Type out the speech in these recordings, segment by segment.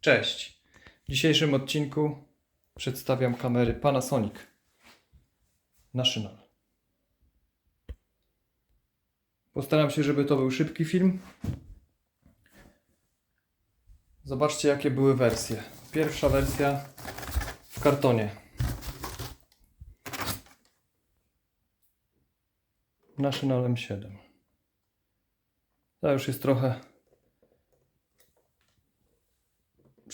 Cześć. W dzisiejszym odcinku przedstawiam kamery Panasonic National. Postaram się, żeby to był szybki film. Zobaczcie, jakie były wersje. Pierwsza wersja w kartonie. National M7. Ta już jest trochę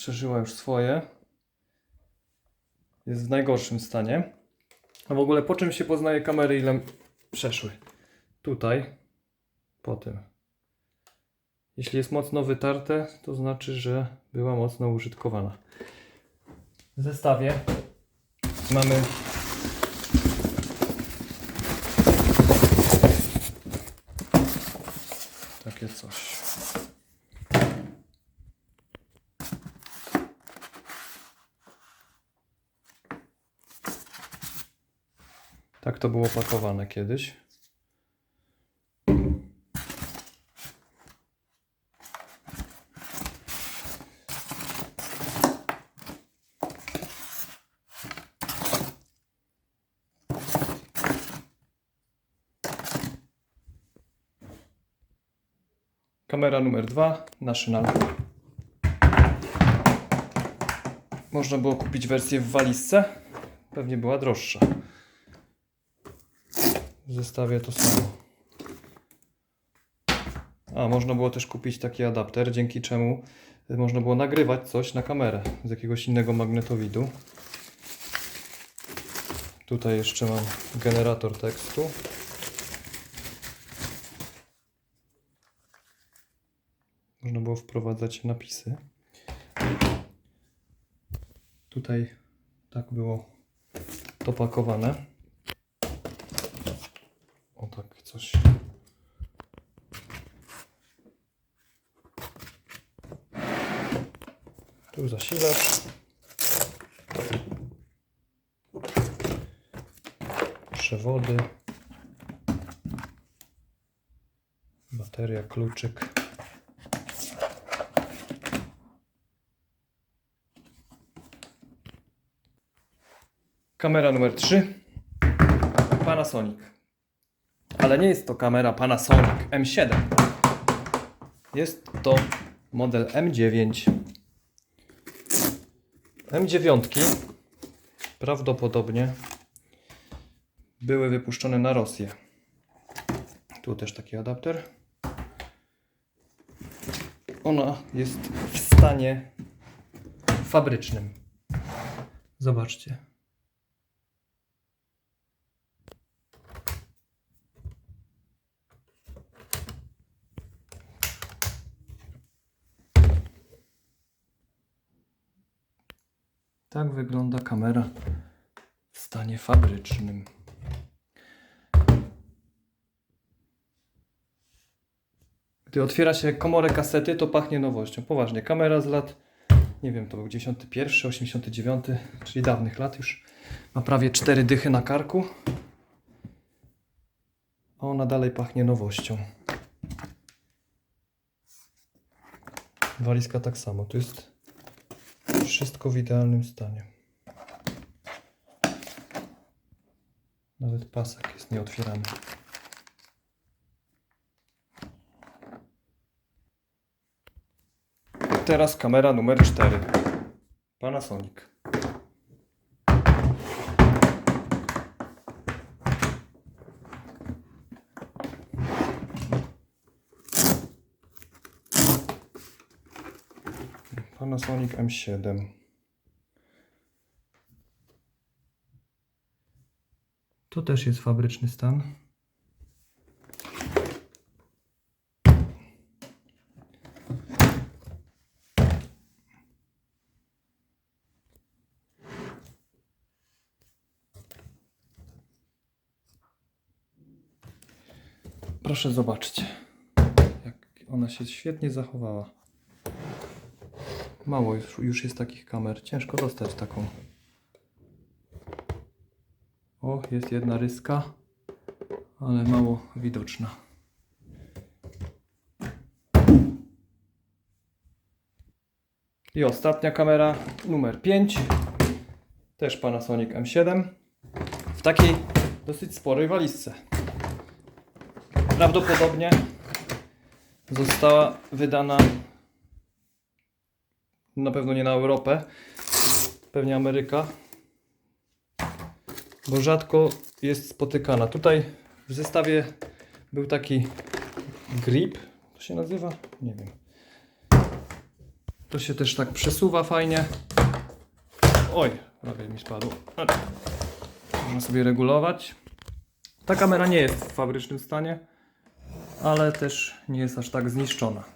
przeżyła już swoje. Jest w najgorszym stanie. A w ogóle po czym się poznaje kamery, ile przeszły? Tutaj, po tym. Jeśli jest mocno wytarte, to znaczy, że była mocno użytkowana. W zestawie mamy takie coś. Tak to było pakowane kiedyś. Kamera numer dwa, National. Można było kupić wersję w walizce. Pewnie była droższa. W zestawie to samo. A, można było też kupić taki adapter, dzięki czemu można było nagrywać coś na kamerę z jakiegoś innego magnetowidu. Tutaj jeszcze mam generator tekstu. Można było wprowadzać napisy. Tutaj tak było to pakowane. O tak coś. Tu zasilacz. Przewody. Bateria, kluczyk. Kamera numer 3. Panasonic. Ale nie jest to kamera Panasonic M7. Jest to model M9. M9 prawdopodobnie były wypuszczone na Rosję. Tu też taki adapter. Ona jest w stanie fabrycznym. Zobaczcie. Tak wygląda kamera w stanie fabrycznym. Gdy otwiera się komorę kasety, to pachnie nowością. Poważnie, kamera z lat, nie wiem, to był 91, 89, czyli dawnych lat już. Ma prawie 4 dychy na karku. A ona dalej pachnie nowością. Walizka tak samo. Tu jest wszystko w idealnym stanie. Nawet pasek jest nieotwierany. Teraz kamera numer 4. Panasonic. Panasonic M7. To też jest fabryczny stan. Proszę zobaczcie, jak ona się świetnie zachowała. Mało już, już jest takich kamer. Ciężko dostać taką. O, jest jedna ryska, ale mało widoczna. I ostatnia kamera, numer 5. Też Panasonic M7. W takiej dosyć sporej walizce. Prawdopodobnie została wydana na pewno nie na Europę, pewnie Ameryka, bo rzadko jest spotykana. Tutaj w zestawie był taki grip, to się nazywa? Nie wiem. To się też tak przesuwa fajnie. Oj, prawie mi spadło. Można sobie regulować. Ta kamera nie jest w fabrycznym stanie, ale też nie jest aż tak zniszczona.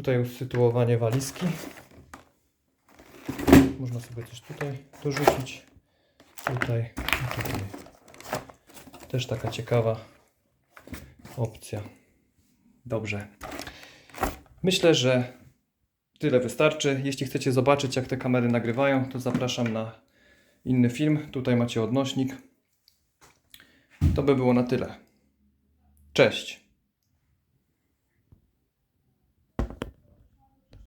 Tutaj usytuowanie walizki. Można sobie coś tutaj dorzucić. Tutaj, tutaj. Też taka ciekawa opcja. Dobrze. Myślę, że tyle wystarczy. Jeśli chcecie zobaczyć, jak te kamery nagrywają, to zapraszam na inny film. Tutaj macie odnośnik. To by było na tyle. Cześć.